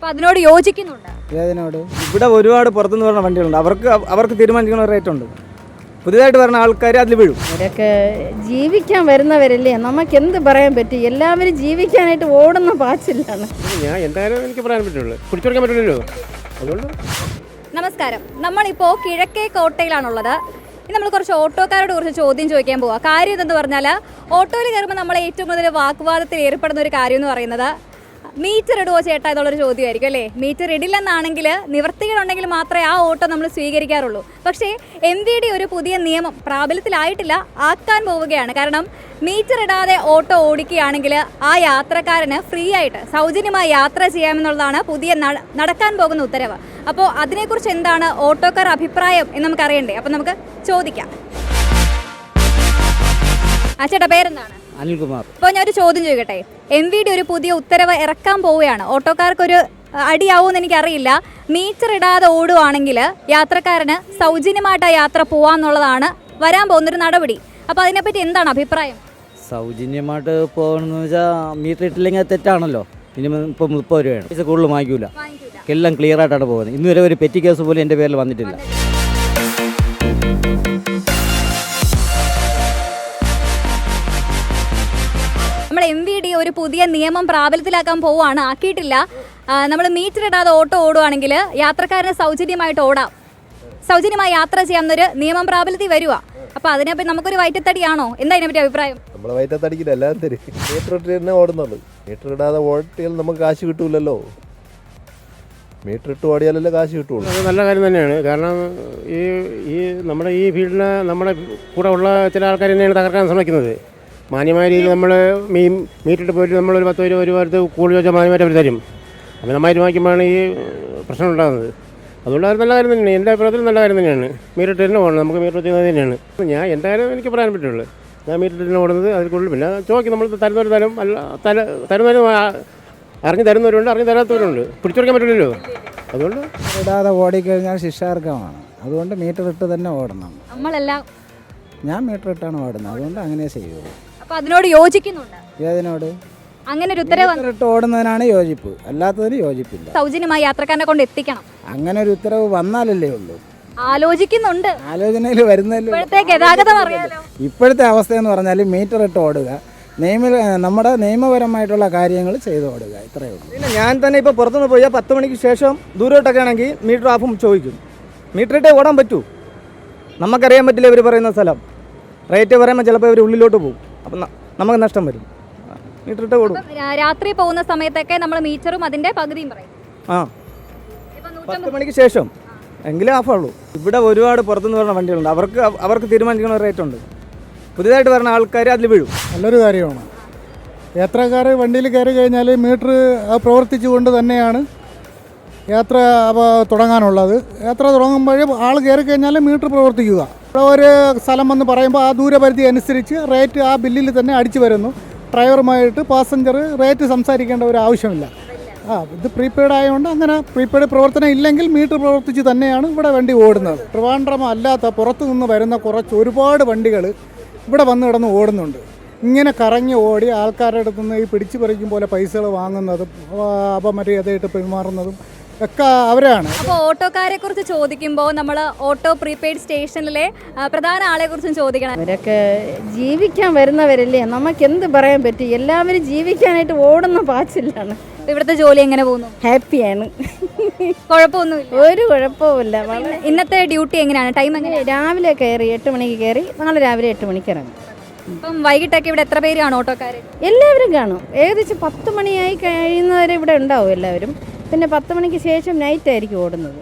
അപ്പൊ അതിനോട് യോജിക്കുന്നുണ്ട്. ഏതിനോട്? ഇവിടെ ഒരുപാട് പുറത്തുനിന്ന് വരുന്ന വണ്ടികളുണ്ട്. അവർക്ക് അവർക്ക് തീരുമാനിക്കുന്ന റേറ്റ് ഉണ്ട്. പുതിയതായിട്ട് വരുന്ന ആൾക്കാർ അതിൽ വീഴും. ഇവരൊക്കെ ജീവിക്കാൻ വരുന്നവരല്ലേ? നമുക്ക് എന്ത് പറയാൻ പറ്റും? എല്ലാവരും ജീവിക്കാനായിട്ട് ഓടുന്ന പാച്ചിലാണ്. ഞാൻ എന്തായാലും എനിക്ക് പറയാൻ പറ്റുള്ളൂ. പറ്റില്ലല്ലോ അതുകൊണ്ട് നമസ്കാരം. നമ്മളിപ്പോ കിഴക്കേ കോട്ടയിലാണുള്ളത്. ഇനി നമ്മൾ കുറച്ച് ഓട്ടോക്കാരോട് കുറച്ച് ചോദ്യം ചോദിക്കാൻ പോവാ. കാര്യം എന്തെന്ന് പറഞ്ഞാൽ ഓട്ടോയിൽ കയറുമ്പോൾ നമ്മൾ ഏറ്റവും കൂടുതൽ വാഗ്വാദത്തിൽ ഏർപ്പെടുന്ന ഒരു കാര്യം എന്ന് പറയുന്നത് മീറ്റർ ഇടുവോ ചേട്ടാ എന്നുള്ളൊരു ചോദ്യമായിരിക്കും അല്ലേ? മീറ്റർ ഇടില്ലെന്നാണെങ്കിൽ നിവർത്തികളുണ്ടെങ്കിൽ മാത്രമേ ആ ഓട്ടോ നമ്മൾ സ്വീകരിക്കാറുള്ളൂ. പക്ഷേ എം വി ഡി ഒരു പുതിയ നിയമം പ്രാബല്യത്തിലായിട്ടില്ല. ആക്കാൻ പോവുകയാണ്. കാരണം മീറ്റർ ഇടാതെ ഓട്ടോ ഓടിക്കുകയാണെങ്കിൽ ആ യാത്രക്കാരന് ഫ്രീ ആയിട്ട് സൗജന്യമായി യാത്ര ചെയ്യാമെന്നുള്ളതാണ് പുതിയ നടക്കാൻ പോകുന്ന ഉത്തരവ്. അപ്പോൾ അതിനെക്കുറിച്ച് എന്താണ് ഓട്ടോക്കാർ അഭിപ്രായം എന്ന് നമുക്ക് അറിയണ്ടേ അപ്പോൾ നമുക്ക് ചോദിക്കാം. ആ ചേട്ടാ പേരെന്താണ്? അനിൽകുമാർ. അപ്പോൾ ഞാൻ ഒരു ചോദ്യം ചോദിക്കട്ടെ? എം വി ഡി ഒരു പുതിയ ഉത്തരവ് ഇറക്കാൻ പോവുകയാണ്. ഓട്ടോക്കാർക്കൊരു അടിയാവും അടിയാവുമെന്ന് എനിക്കറിയില്ല. മീറ്റർ ഇടാതെ ഓടുവാണെങ്കിൽ യാത്രക്കാരന് സൗജന്യമായിട്ട് ആ യാത്ര പോവാന്നുള്ളതാണ് വരാൻ പോകുന്നൊരു നടപടി. അപ്പോൾ അതിനെപ്പറ്റി എന്താണ് അഭിപ്രായം? സൗജന്യമായിട്ട് പോകണമെന്ന് വെച്ചാൽ മീറ്റർ ഇട്ടില്ലെങ്കിൽ തെറ്റാണല്ലോ. മിനിമം ഇപ്പോൾ മുപ്പത് രൂപയാണ്. പൈസ കൂടുതൽ വാങ്ങിക്കൂല. എല്ലാം ക്ലിയർ ആയിട്ടാണ് പോകുന്നത്. ഇന്നുവരെ ഒരു പെറ്റി കേസ് പോലും എന്റെ പേരിൽ വന്നിട്ടില്ല. ഒരു പുതിയ നിയമം പ്രാബല്യത്തിലാക്കാൻ പോവുകയാണ്. ആക്കിയിട്ടില്ല. നമ്മൾ മീറ്റർ ഇടാതെ ഓട്ടോ ഓടുവാണെങ്കിൽ യാത്രക്കാരന് സൗജന്യമായിട്ട് ഓടാം. സൗജന്യമായി യാത്ര ചെയ്യാവുന്നൊരു നിയമം പ്രാബല്യത്തിൽ വരുക അപ്പൊ അതിനെപ്പറ്റി നമുക്കൊരു വയറ്റത്തടിയാണോ എന്താ അതിനെപ്പറ്റി അഭിപ്രായം? നമ്മളെ വയറ്റത്തടിക്കില്ല എല്ലാം തരും. മീറ്റർ ഓടുന്നുള്ളൂ. ഇടാതെ ഓട്ടിയാൽ നമുക്ക് കാശ് കിട്ടൂലല്ലോ. മീറ്റർ ഇട്ട് ഓടിയാലല്ലേ കാശ് കിട്ടുള്ളൂ. അത് നല്ല കാര്യം തന്നെയാണ്. കാരണം ഈ ഈ നമ്മുടെ ഈ ഫീൽഡിനെ നമ്മുടെ കൂടെ ഉള്ള ചില ആൾക്കാർ തന്നെയാണ് തകർക്കാൻ ശ്രമിക്കുന്നത്. മാന്യമായ രീതിയിൽ നമ്മൾ മീൻ മീറ്റിട്ട് പോയിട്ട് നമ്മളൊരു പത്തോ ഇരുപത് രൂപ കൂടുതൽ വെച്ചാൽ മാന്യമായിട്ട് അവർ തരും. അമിതമായിട്ട് വാങ്ങിക്കുമ്പോഴാണ് ഈ പ്രശ്നം ഉണ്ടാകുന്നത്. അതുകൊണ്ട് അത് നല്ല കാര്യം തന്നെയാണ്. എന്റെ അഭിപ്രായത്തിൽ നല്ല കാര്യം തന്നെയാണ്. മീറ്റിട്ട് തന്നെ ഓടണം നമുക്ക് മീറ്റർ ചെയ്യുന്നത് തന്നെയാണ്. ഞാൻ എന്റെ കാര്യം എനിക്ക് പറയാൻ പറ്റുള്ളൂ. ഞാൻ മീറ്റിട്ട് തന്നെ ഓടുന്നത് അതിൽ കൂടുതൽ പിന്നെ ചോദിക്കും. നമ്മൾ തരുന്നവർ തരും. അല്ല തര തരുന്നവരും ആ, അറിഞ്ഞ് തരുന്നവരുണ്ട്. അറിഞ്ഞ് തരാത്തവരുണ്ട്. പിടിച്ചെടുക്കാൻ പറ്റില്ലല്ലോ. അതുകൊണ്ട് ഇടാതെ ഓടിക്കഴിഞ്ഞാൽ ശിക്ഷാർഹമാണ് അതുകൊണ്ട് മീറ്റർ ഇട്ട് തന്നെ ഓടണം. നമ്മളെല്ലാം ഞാൻ മീറ്റർ ഇട്ടാണ് ഓടുന്നത്. അതുകൊണ്ട് അങ്ങനെ ചെയ്യുള്ളൂ. അപ്പോൾ അതിനോട് യോജിക്കുന്നുണ്ട്? ഏതിനോട്? അങ്ങനെ ഒരു ഉത്തരവ് ഇട്ട് ഓടുന്നതിനാണ് യോജിപ്പ്. അല്ലാത്തതിന് യോജിപ്പില്ല. സൗജന്യമായി യാത്രക്കാരനെ കൊണ്ട് എത്തിക്കണം. അങ്ങനെ ഒരു ഉത്തരവ് വന്നാലല്ലേ ഉള്ളൂ. ആലോചിക്കുന്നുണ്ട്. ആലോചനയിൽ വരുന്നതിൽ ഇപ്പോഴത്തെ ഗതാഗതം അറിയാലോ. ഇപ്പോഴത്തെ അവസ്ഥ എന്ന് പറഞ്ഞാൽ മീറ്റർ ഇട്ട് ഓടുക. നിയമ നമ്മുടെ നിയമപരമായിട്ടുള്ള കാര്യങ്ങൾ ചെയ്തു ഓടുക. ഇത്രയേ ഉള്ളൂ. പിന്നെ ഞാൻ തന്നെ ഇപ്പോൾ പുറത്തുനിന്ന് പോയാൽ പത്ത് മണിക്ക് ശേഷം ദൂരോട്ടൊക്കെ ആണെങ്കിൽ മീറ്റർ ഓഫും ചോദിക്കും. മീറ്റർ ഇട്ടേ ഓടാൻ പറ്റൂ. നമുക്കറിയാൻ പറ്റില്ല ഇവർ പറയുന്ന സ്ഥലം. റേറ്റ് പറയുമ്പോൾ ചിലപ്പോൾ ഇവർ ഉള്ളിലോട്ട് പോകും അപ്പം നമുക്ക് നഷ്ടം വരും. മീറ്റർ ഇട്ടേ ഓടും രാത്രി പോകുന്ന സമയത്തൊക്കെ നമ്മൾ മീറ്ററും അതിന്റെ പകുതിയും പറയും. ആ. പത്ത് മണിക്ക് ശേഷം. എങ്കിലേ ആഫുള്ളൂ ഇവിടെ ഒരുപാട് പുറത്തുനിന്ന് വരുന്ന വണ്ടികളുണ്ട്. അവർക്ക് അവർക്ക് തീരുമാനിക്കുന്ന റേറ്റ് ഉണ്ട്. പുതിയതായിട്ട് വരുന്ന ആൾക്കാർ അതിൽ വീഴും. നല്ലൊരു കാര്യമാണ്. യാത്രക്കാർ വണ്ടിയിൽ കയറി കഴിഞ്ഞാൽ മീറ്റർ പ്രവർത്തിച്ചുകൊണ്ട് തന്നെയാണ് യാത്ര അപ്പോൾ തുടങ്ങാനുള്ളത്. യാത്ര തുടങ്ങുമ്പോൾ ആൾ കയറി കഴിഞ്ഞാൽ മീറ്റർ പ്രവർത്തിക്കുക. ഒരു സ്ഥലം വന്ന് പറയുമ്പോൾ ആ ദൂരപരിധി അനുസരിച്ച് റേറ്റ് ആ ബില്ലിൽ തന്നെ അടിച്ചു വരുന്നു. ഡ്രൈവറുമായിട്ട് പാസഞ്ചർ റേറ്റ് സംസാരിക്കേണ്ട ഒരു ആവശ്യമില്ല. ആ ഇത് പ്രീപെയ്ഡ് ആയതുകൊണ്ട് അങ്ങനെ പ്രീപെയ്ഡ് പ്രവർത്തനം ഇല്ലെങ്കിൽ മീറ്റർ പ്രവർത്തിച്ച് തന്നെയാണ് ഇവിടെ വണ്ടി ഓടുന്നത്. ട്രിവാൻഡ്രം അല്ലാത്ത പുറത്തു നിന്ന് വരുന്ന കുറച്ച് ഒരുപാട് വണ്ടികൾ ഇവിടെ വന്ന് കിടന്ന് ഓടുന്നുണ്ട്. ഇങ്ങനെ കറങ്ങി ഓടി ആൾക്കാരുടെ അടുത്ത് നിന്ന് ഈ പിടിച്ചു പറിക്കും പോലെ പൈസകൾ വാങ്ങുന്നതും അപമര്യാദയായിട്ട് പെരുമാറുന്നതും ഒക്കെ അവരാണ്. അപ്പോൾ ഓട്ടോക്കാരെ കുറിച്ച് ചോദിക്കുമ്പോൾ നമ്മൾ ഓട്ടോ പ്രീപെയ്ഡ് സ്റ്റേഷനിലെ ആ, പ്രധാന ആളെ കുറിച്ചും ചോദിക്കണം. അവരൊക്കെ ജീവിക്കാൻ വരുന്നവരല്ലേ? നമുക്ക് എന്ത് പറയാൻ പറ്റും? എല്ലാവരും ജീവിക്കാനായിട്ട് ഓടുന്ന പാച്ചിലാണ്. ഇവിടുത്തെ ജോലി എങ്ങനെ പോകുന്നു? ഹാപ്പിയാണ്. കുഴപ്പമൊന്നുമില്ല. ഒരു കുഴപ്പവുമില്ല. ഇന്നത്തെ ഡ്യൂട്ടി എങ്ങനെയാണ്? ടൈം എങ്ങനെ? രാവിലെ കയറി എട്ട് മണിക്ക് കയറി നാളെ രാവിലെ എട്ട് മണിക്ക് ഇറങ്ങും. ഇപ്പം വൈകിട്ടൊക്കെ ഇവിടെ എത്ര പേരാണ് ഓട്ടോക്കാർ എല്ലാവരും കാണും. ഏകദേശം പത്ത് മണിയായി കഴിയുന്നവരെ ഇവിടെ ഉണ്ടാവും എല്ലാവരും. പിന്നെ പത്ത് മണിക്ക് ശേഷം നൈറ്റ് ആയിരിക്കും ഓടുന്നത്.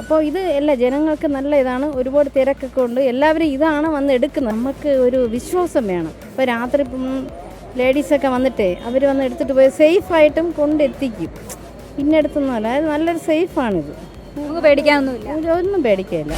അപ്പോൾ ഇത് എല്ലാ ജനങ്ങൾക്ക് നല്ല ഇതാണ്. ഒരുപാട് തിരക്കൊക്കെ ഉണ്ട്. എല്ലാവരും ഇതാണ് വന്ന് എടുക്കുന്നത്. നമുക്ക് ഒരു വിശ്വാസം വേണം. ഇപ്പോൾ രാത്രി ലേഡീസൊക്കെ വന്നിട്ടേ അവർ വന്ന് എടുത്തിട്ട് പോയി സേഫായിട്ടും കൊണ്ടെത്തിക്കും. പിന്നെ എടുത്തൊന്നുമല്ല. അത് നല്ലൊരു സേഫാണിത് നമുക്ക് പേടിക്കാനൊന്നുമില്ല. ഒന്നും പേടിക്കില്ല